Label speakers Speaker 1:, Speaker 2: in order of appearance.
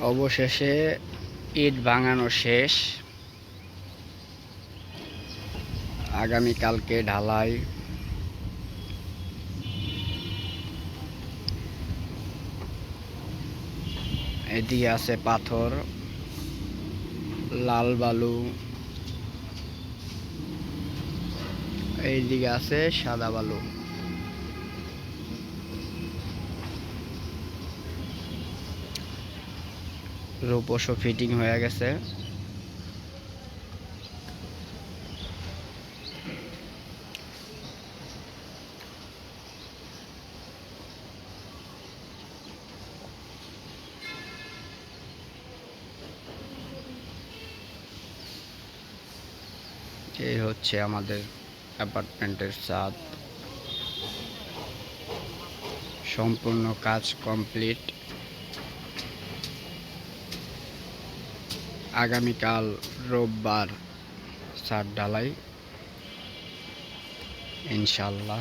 Speaker 1: অবশেষে ইট ভাঙানো শেষ। আগামীকালকে ঢালাই। এদিকে আছে পাথর, লাল বালু। এইদিকে আছে সাদা বালু। রূপসও ফিটিং হয়ে গেছে। এই হচ্ছে আমাদের অ্যাপার্টমেন্টের ছাদ। সম্পূর্ণ কাজ কমপ্লিট আগামীকাল রোববার সার ঢালাই ইনশাল্লাহ